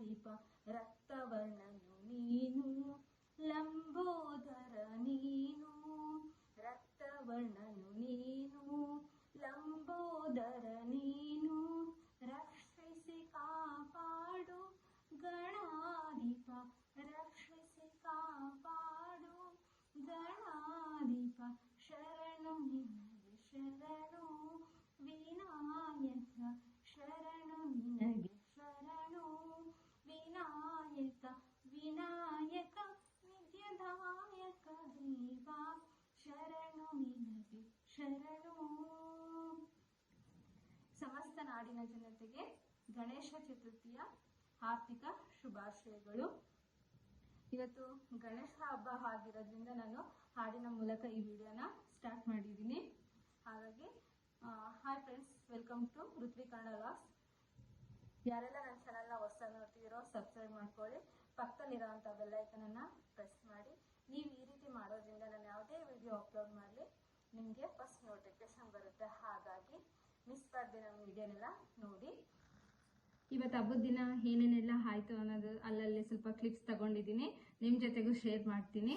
ಗಣಾಧಿಪ ರಕ್ತವರ್ಣನು ನೀನು ಲಂಬೋದರ ನೀನು ರಕ್ತವರ್ಣನು ನೀನು ಲಂಬೋದರ ನೀನು ರಕ್ಷಿಸಿ ಕಾಪಾಡು ಗಣಾಧಿಪ ರಕ್ಷಿಸಿ ಕಾಪಾಡು ಗಣಾಧಿಪ ಶರಣು ನಿನಗೆ ಶರಣು ವಿನಾಯಕ ಶರಣು ನಿನಗೆ ಶರಣು ವಿನಾಯಕ ವಿನಾಯಕ ವಿದ್ಯದಾಯಕ ದೇವ ಶರಣು ನಿನಗೆ ಶರಣು ಸಮಸ್ತ ನಾಡಿನ ಜನತೆಗೆ ಗಣೇಶ ಚತುರ್ಥಿಯ ಆರ್ಥಿಕ ಶುಭಾಶಯಗಳು. ಇವತ್ತು ಗಣೇಶ ಹಬ್ಬ ಆಗಿರೋದ್ರಿಂದ ನಾನು ಹಾಡಿನ ಮೂಲಕ ಈ ವಿಡಿಯೋನ ಸ್ಟಾರ್ಟ್ ಮಾಡಿದ್ದೀನಿ. ಹಾಗಾಗಿ ಹಾಯ್ ಫ್ರೆಂಡ್ಸ್ ವೆಲ್ಕಮ್ ಟು ಋತ್ವಿಕರ್ಣ ಲಾಸ್ ಯಾರೆಲ್ಲ ನನ್ನ ಚಾನಲ್ನ ಹೊಸ ನೋಡ್ತಿದ್ದೀರೋ ಸಬ್ಸ್ಕ್ರೈಬ್ ಮಾಡ್ಕೊಳ್ಳಿ. ಪಕ್ಕದಲ್ಲಿರೋಂಥ ಬೆಲ್ಲೈಕನನ್ನು ಪ್ರೆಸ್ ಮಾಡಿ. ನೀವು ಈ ರೀತಿ ಮಾಡೋದ್ರಿಂದ ನಾನು ಯಾವುದೇ ವಿಡಿಯೋ ಅಪ್ಲೋಡ್ ಮಾಡಲಿ ನಿಮಗೆ ಫಸ್ಟ್ ನೋಟಿಫಿಕೇಶನ್ ಬರುತ್ತೆ. ಹಾಗಾಗಿ ಮಿಸ್ ಮಾಡದೆ ನಮ್ಮ ವಿಡಿಯೋನೆಲ್ಲ ನೋಡಿ. ಇವತ್ತು ಹಬ್ಬದ ದಿನ ಏನೇನೆಲ್ಲ ಆಯಿತು ಅನ್ನೋದು ಅಲ್ಲಲ್ಲಿ ಸ್ವಲ್ಪ ಕ್ಲಿಪ್ಸ್ ತಗೊಂಡಿದ್ದೀನಿ. ನಿಮ್ಮ ಜೊತೆಗೂ ಶೇರ್ ಮಾಡ್ತೀನಿ.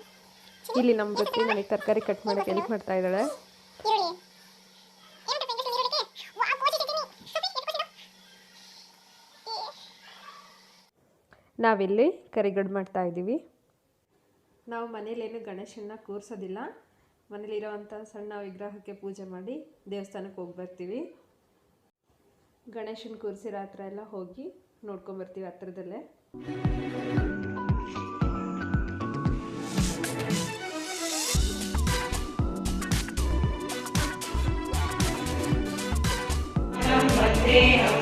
ಇಲ್ಲಿ ನಮ್ಮ ಜೊತೆ ನನಗೆ ತರಕಾರಿ ಕಟ್ ಮಾಡೋಕ್ಕೆ ಹೆಲ್ಪ್ ಮಾಡ್ತಾ ಇದ್ದಾಳೆ. ನಾವಿಲ್ಲಿ ಕರಿಗಡ್ ಮಾಡ್ತಾ ಇದ್ದೀವಿ ನಾವು ಮನೇಲೇನು ಗಣೇಶನ್ನ ಕೂರಿಸೋದಿಲ್ಲ. ಮನೇಲಿರೋವಂಥ ಸಣ್ಣ ವಿಗ್ರಹಕ್ಕೆ ಪೂಜೆ ಮಾಡಿ ದೇವಸ್ಥಾನಕ್ಕೆ ಹೋಗಿ ಬರ್ತೀವಿ. ಗಣೇಶನ ಕೂರಿಸಿ ಹತ್ರ ಎಲ್ಲ ಹೋಗಿ ನೋಡ್ಕೊಂಬರ್ತೀವಿ ಹತ್ರದಲ್ಲೇ. ನೋಡಿದ್ರಲ್ವಾ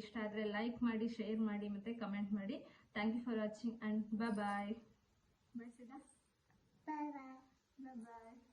ಇಷ್ಟ ಆದರೆ ಲೈಕ್ ಮಾಡಿ ಶೇರ್ ಮಾಡಿ ಮತ್ತು ಕಮೆಂಟ್ ಮಾಡಿ. Thank you for watching and bye bye bye ಸಿದಾ ಬಾಯ್ ಬಾಯ್ ಬಾಯ್